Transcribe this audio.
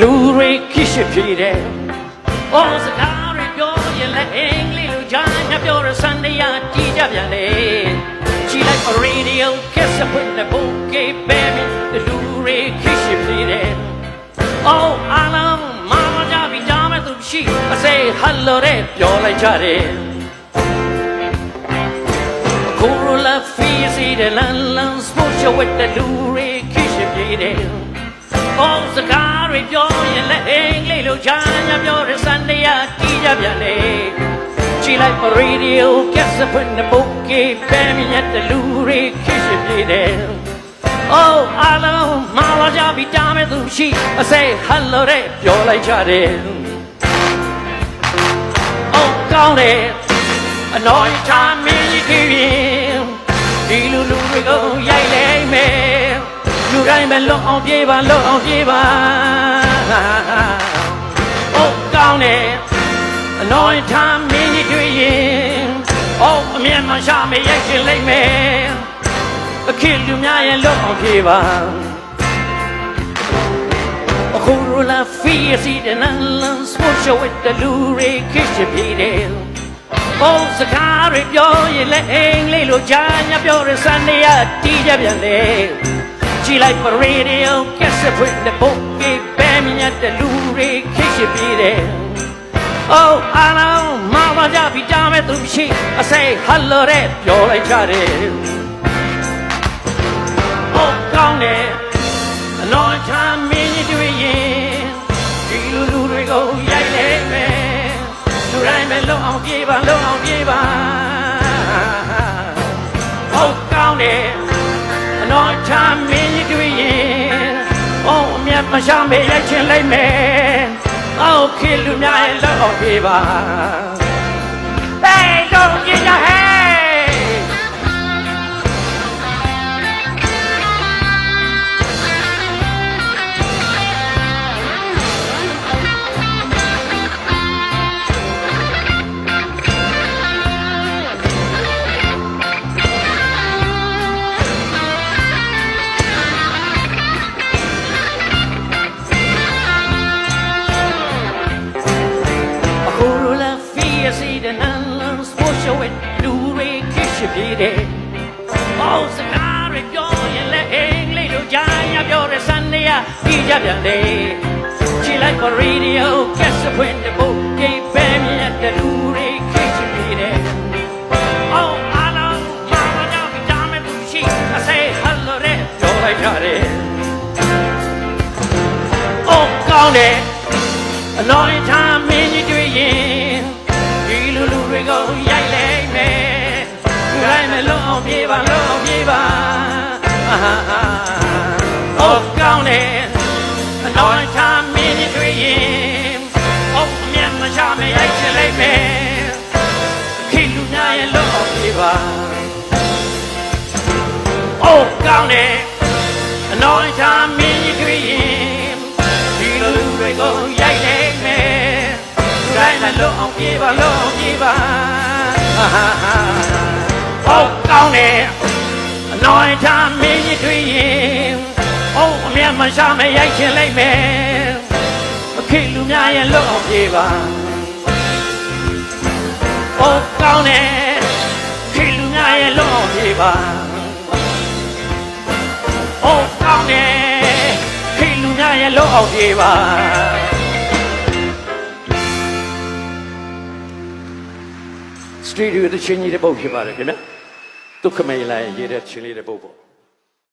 လူတွေခိရှိဖြစ်တယ်။အော်စကားတွေပြောရင်လည်းအင်္ဂလိပ်လိုကြားညပြောရစံတရားကြည့်ကြပြန်လေ။ကြည့်လိုက်ရေဒီယိုကက်ဆက်ဖွင့်တဲ့ဘုတ်ကေးပဲမင်းလူတွေခိရှိဖြစ်တယ်။အော်အားလုံးမမကြပြီကြားမဲ့သူရှိအစေဟယ်လိုတဲ့ပြောလိုက်ကြတယ်ကိုရိုလာဖီစီတဲ့လန်လန်စ ပို့ချဝတ်တဲ့လူတွေခိရှိပြေးတယ်အော်စကားတွေပြောရင်လည်းအင်္ဂလိပ်လိုချမ်းညာပြောတဲ့စံတရားတီးကြပြန်လေကြည့်လိုက်ရေဒီယိုကက်စဖွင့်တဲ့ပုတ်ကေပဲမြတ်တဲ့လူတွေခိရှိပြေးတယ် Oh, အားလုံးမလာကြပြီတားမဲ့သူရှိအစိဟယ်လိုတဲ့ပြောလိုက်ကြတယ် Oh ကောင်းတယ်အနော်ချာမင်းကြီးကြည့်ရင်ဒီလူလူတွေကိုရိုက်လိုက်မယ် လူတိုင်းပဲလွတ်အောင်ပြေးပါလွတ်အောင်ပြေးပါ Oh ကောင်းတယ်အနော်ချာမင်းကြီးကြည့်ရင် Oh အမြင်မှရှာမရိုက်ချင်လိုက်မယ်အခင်းလူများရဲ့လွတ်အောင်ပြေပါအခုရလာဖီစီတဲ့နန်လန်စပို့ချိုဝတ်တဲ့လူတွေခိချပြေတယ်။ဘောစကားတွေပြောရင်လည်းအင်္ဂလိပ်လိုကြားညပြောတဲ့စံနေရတီးကြပြန်လေ။ ကြည်လိုက်ပရေဒီယိုကက်ဆက်ဖွင့်တဲ့ပုတ်ကေပဲမြတ်တဲ့လူတွေခိချပြေတယ်။ Oh အားလုံးမမကြပြီးကြားမဲ့သူရှိအစိဟယ်လိုတဲ့ပြောလိုက်ကြတယ်။အော်ကောင်းတယ်အနော်ချမ်းမင်းကြီးတွေ့ရင်ဒီလူလူတွေကိုရိုက်နေမယ်လူတိုင်းပဲလုံအောင်ပြေးပါလုံအောင်ပြေးပါအော်ကောင်းတယ်အနော် ချမ်းမင်းကြီးတွေ့ရင်အော်အမြတ်မရှာမေးရိုက်ချင်လိုက်မယ်အော်ခေလူများရဲ့လုံအောင်ပြေးပါ တယ်။ဘောစကားတွေပြောရင်လည်းအင်္ဂလိပ်လိုကြားရပြောတဲ့စံနေရပြီးကြပြန်လေ။ကြည့်လိုက်ပါရေဒီယိုကက်စဖွင့်တဲ့ဘုတ်ကေပဲမြတ်တဲ့လူတွေခိရှိပြေးတယ်။ Oh အားလုံးမာမကြပြီးတားမဲ့သူရှိအစေဟယ်လိုတဲ့ပြောလိုက်ကြတယ်။ Oh ကောင်းတယ်အနော်ချ လုံးအောင်ပြေးပါလုံးအောင်ပြေးပါအာဟာဟာအော်ကောင်းတယ်အနော်ချမ်းမင်းကြီးတွေ့ရင်အော်အမြတ်မချမရိုက်ချင်လိုက်မယ်ခိလူများရဲ့လုံးအောင်ပြေးပါအော်ကောင်းတယ်အနော်ချမ်းမင်းကြီးတွေ့ရင်ဒီလိုလူတွေကိုရိုက်နေမယ်လူတိုင်းလည်းလွတ်အောင်ပြေးပါလွတ်အောင်ပြေးပါဟာဟာဟာဟောကောင်းတယ် အနော်ချမ်းမင်းကြီးတွေ့ရင်ဟောအမြတ်မရှာမရိုက်ချင်လိုက်မယ်အခင်းလူများရဲ့လွတ်အောင်ပြေးပါဟောကောင်းတယ်အခင်းလူများရဲ့လွတ်အောင်ပြေးပါဟောကောင်းတယ်ခိလူများရဲ့လောအောင်ပြေပါစတရီဒီယိုတချင်းကြီးတဲ့ပုတ်ဖြစ်ပါတယ်ခင်ဗျာ ဒုက္ခမေးလာရေးတဲ့ချင်းလေးတဲ့ပုတ်ပေါ့